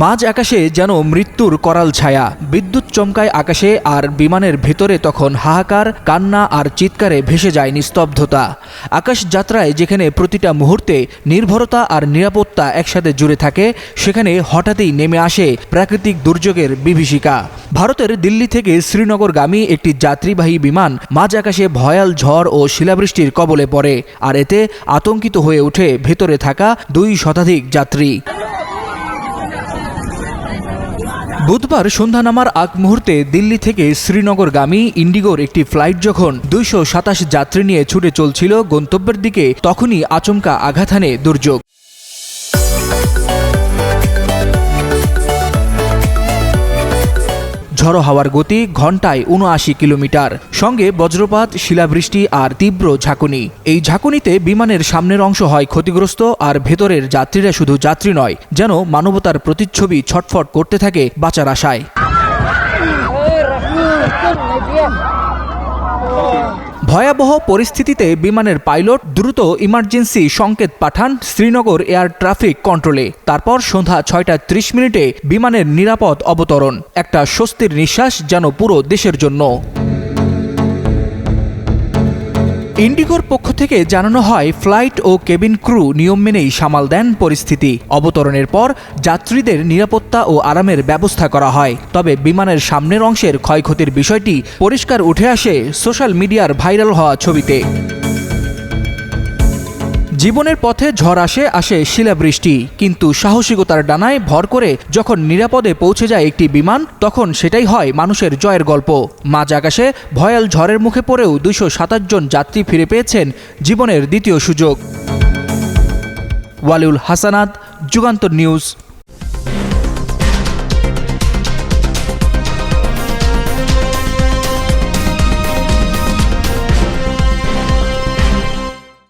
মাঝ আকাশে যেন মৃত্যুর করাল ছায়া। বিদ্যুৎ চমকায় আকাশে আর বিমানের ভেতরে তখন হাহাকার, কান্না আর চিৎকারে ভেসে যায় নিস্তব্ধতা। আকাশ যাত্রায় যেখানে প্রতিটা মুহূর্তে নির্ভরতা আর নিরাপত্তা একসাথে জুড়ে থাকে, সেখানে হঠাৎই নেমে আসে প্রাকৃতিক দুর্যোগের বিভীষিকা। ভারতের দিল্লি থেকে শ্রীনগরগামী একটি যাত্রীবাহী বিমান মাঝ আকাশে ভয়াল ঝড় ও শিলাবৃষ্টির কবলে পড়ে, আর এতে আতঙ্কিত হয়ে ওঠে ভেতরে থাকা দুই শতাধিক যাত্রী। বুধবার সন্ধ্যা নামার আগ মুহূর্তে দিল্লি থেকে শ্রীনগরগামী ইন্ডিগোর একটি ফ্লাইট যখন দুইশো সাতাশ যাত্রী নিয়ে ছুটে চলছিল, গন্তব্যের দিকে তখনই আচমকা আঘাত হানে দুর্যোগ। ঝড়ো হাওয়ার গতি ঘন্টায় উনআশি কিলোমিটার। সঙ্গে বজ্রপাত, শিলাবৃষ্টি আর তীব্র ঝাঁকুনি। এই ঝাঁকুনিতে বিমানের সামনের অংশ হয় ক্ষতিগ্রস্ত আর ভেতরের যাত্রীরা শুধু যাত্রী নয়, যেন মানবতার প্রতিচ্ছবি ছটফট করতে থাকে বাঁচার আশায়। ভয়াবহ পরিস্থিতিতে বিমানের পাইলট দ্রুত ইমার্জেন্সি সংকেত পাঠান শ্রীনগর এয়ার ট্রাফিক কন্ট্রোলে। তারপর সন্ধ্যা ছয়টা ত্রিশ মিনিটে বিমানের নিরাপদ অবতরণ। একটা স্বস্তির নিঃশ্বাস যেন পুরো দেশের জন্য। ইন্ডিগোর পক্ষ থেকে জানানো হয়, ফ্লাইট ও কেবিন ক্রু নিয়ম মেনেই সামাল দেন পরিস্থিতি। অবতরণের পর যাত্রীদের নিরাপত্তা ও আরামের ব্যবস্থা করা হয়। তবে বিমানের সামনের অংশের ক্ষয়ক্ষতির বিষয়টি পরিষ্কার উঠে আসে সোশ্যাল মিডিয়ার ভাইরাল হওয়া ছবিতে। জীবনের পথে ঝড় আসে আসে শিলাবৃষ্টি। কিন্তু সাহসিকতার ডানায় ভর করে যখন নিরাপদে পৌঁছে যায় একটি বিমান, তখন সেটাই হয় মানুষের জয়ের গল্প। মাঝ আকাশে ভয়াল ঝড়ের মুখে পড়েও দুশো সাতাশ জন যাত্রী ফিরে পেয়েছেন জীবনের দ্বিতীয় সুযোগ। ওয়ালিউল হাসানাত, যুগান্তর নিউজ।